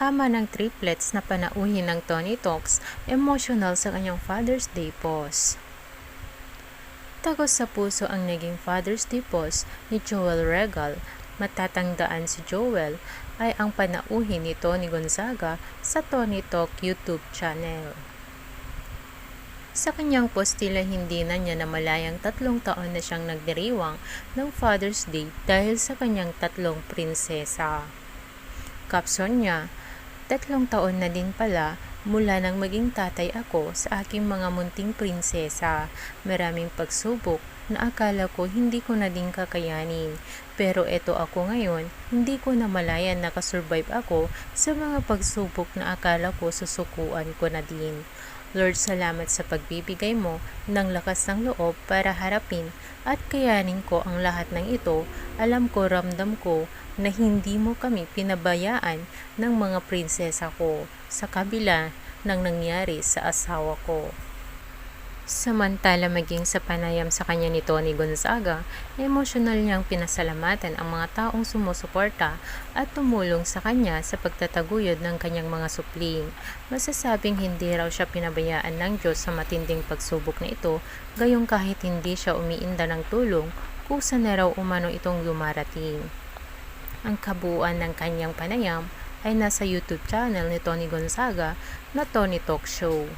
ama ng triplets na panauhin ng Tony Talks, emotional sa kanyang Father's Day post. Tagos sa puso ang naging Father's Day post ni Joel Regal. Matatandaan si Joel ay ang panauhin ni Tony Gonzaga sa Tony Talk YouTube channel. Sa kanyang post tila hindi na niya namalayang tatlong taon na siyang nagdiriwang ng Father's Day dahil sa kanyang tatlong prinsesa. Caption niya, tatlong taon na din pala mula nang maging tatay ako sa aking mga munting prinsesa. Maraming pagsubok na akala ko hindi ko na din kakayanin. Pero eto ako ngayon, hindi ko na malayan nakasurvive ako sa mga pagsubok na akala ko susukuan ko na din. Lord, salamat sa pagbibigay mo ng lakas ng loob para harapin at kayanin ko ang lahat ng ito. Alam ko, ramdam ko na hindi mo kami pinabayaan ng mga prinsesa ko sa kabila ng nangyari sa asawa ko. Samantala maging sa panayam sa kanya ni Tony Gonzaga, emosyonal niyang pinasalamatan ang mga taong sumusuporta at tumulong sa kanya sa pagtataguyod ng kanyang mga supling. Masasabing hindi raw siya pinabayaan ng Diyos sa matinding pagsubok na ito, gayong kahit hindi siya umiinda ng tulong, kusa na raw umano itong lumarating. Ang kabuuan ng kanyang panayam ay nasa YouTube channel ni Tony Gonzaga na Tony Talk Show.